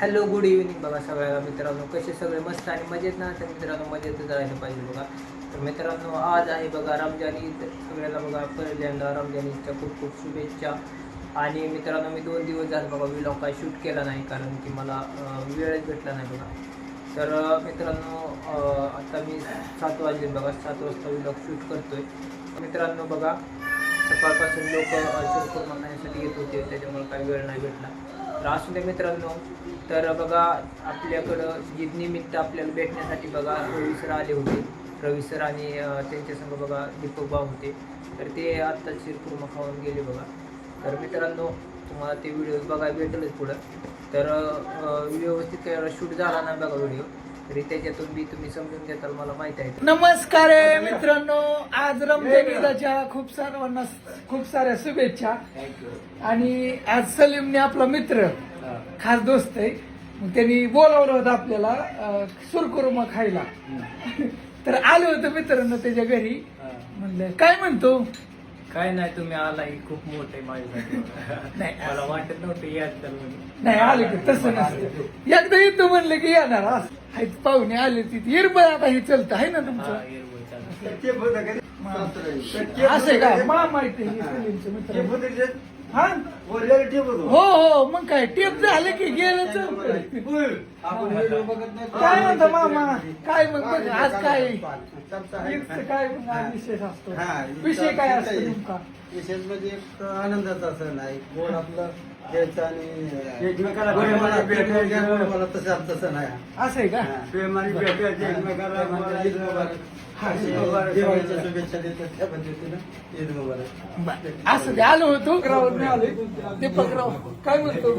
Hello good evening बघा सगळ्या मित्रांनो. कसे सगळे? मस्त आणि मजेत ना? तर मित्रांनो मजेतच राहायला पाहिजे बघा. तर मित्रांनो आज आहे बघा रमजान ईद. सगळ्याला बघा पहिल्यांदा रमजान ईदच्या खूप खूप शुभेच्छा. आणि मित्रांनो मी दोन दिवस झाले बघा व्हिलॉग काय शूट केला नाही कारण की मला वेळच भेटला नाही बघा. तर मित्रांनो आता मी सात वाजले बघा सात वाजता व्हिलॉग शूट करतोय. मित्रांनो बघा सकाळपासून लोक शिरपूर खाण्यासाठी येत होते त्याच्यामुळे काही वेळ नाही भेटला. तर असू मित्रांनो. तर बघा आपल्याकडं ईद निमित्त आपल्याला भेटण्यासाठी बघा रवी सर आले होते. रवी सर आणि त्यांच्यासंग बघा दीपक भाऊ होते. तर ते आत्ता शिरपूर खाऊन गेले बघा. तर मित्रांनो तुम्हाला ते व्हिडिओ बघायला भेटलंच पुढं. तर व्हिडिओ व्यवस्थित शूट झाला नाही बघा व्हिडिओ. तरी त्याच्यातून बी तुम्ही समजून घेताल मला माहिती आहे. नमस्कार मित्रांनो. आज रमजान ईदाच्या खूप सर्वांना खूप साऱ्या शुभेच्छा. आणि आज सलीमने आपला मित्र खास दोस्त आहे. मग त्यांनी बोलावलं होतं आपल्याला अं, सुरकुरुमा खायला. तर आलो होतं मित्रांनो त्याच्या घरी. म्हणलं काय म्हणतो? काय नाही तुम्ही आला ही खूप मोठे माझ्यासाठी. नाही मला वाटत नव्हतं तर म्हणून. नाही आले की तसं नसतं. एकदा येतो म्हणलं की येणार असं. आहेत पाहुणे आले तिथे. येरबळ आता हे चलतं आहे ना हा, तुमचं? हिरवळ चालू. असं आहे का? मा माहिती आहे, हे. मित्र. हा हो? हो मग काय? टेप झालं की गेलं चौकडे काय म्हणतो मामा? काय मग? बघ, आज काय? काय मग? आज विशेष असतो. हा, विषय काय असतो नेमका? विशेष म्हणजे एक आनंदाचा सण आहे. गोड आपलं द्यायचं आणि एकमेकाला प्रेमाने भेटायचं, मला तसं आमचा सण आहे. असं आहे का? हा. प्रेमाने भेटायचे एकमेकाला म्हणजे ईद मुबारक. हा, अशी ईद मुबारक. दिवाळीच्या शुभेच्छा देतात त्या पद्धतीनं. ईद मुबारक. बरं. असं ते आलो होतो. ग्राउंड मी आले. दीपक राव काय म्हणतो?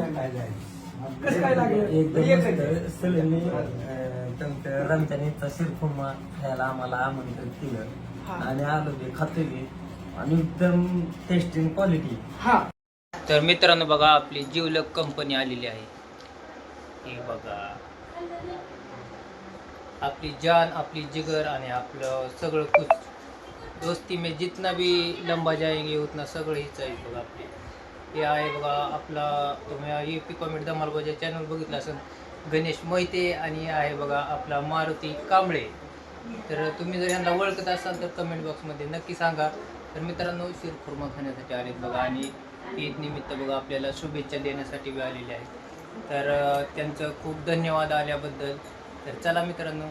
कसं काय लागलं? एकदम मस्त. सलीमने तुमच्या रमजानीचा शिरखुर्मा खायला आम्हाला आमंत्रित केलं. हा. आणि आलो ते खातो बी आणि एकदम टेस्टिंग क्वालिटी हा. तर मित्रांनो बघा आपली जिवलक कंपनी आलेली आहे. हे बघा. आपली जान आपली जिगर आणि आपलं सगळं कुछ. दोस्ती में जितना भी लंबा जाएंगे उतना सगळं हीच आहे बघा आपली. हे आहे बघा आपला तुम्ही यू पी कॉमेंट धमालबाजा चॅनल बघितलं असेल. गणेश मोहिते आणि आहे बघा आपला मारुती कांबळे. तर तुम्ही जर यांना ओळखत असाल तर कमेंट बॉक्समध्ये नक्की सांगा. तर मित्रांनो शिरखुर्मा खाण्यासाठी आलेत बघा आणि ईद निमित्त बघा आपल्याला शुभेच्छा देण्यासाठी बी आलेले आहेत. तर त्यांचं खूप धन्यवाद आल्याबद्दल. तर चला मित्रांनो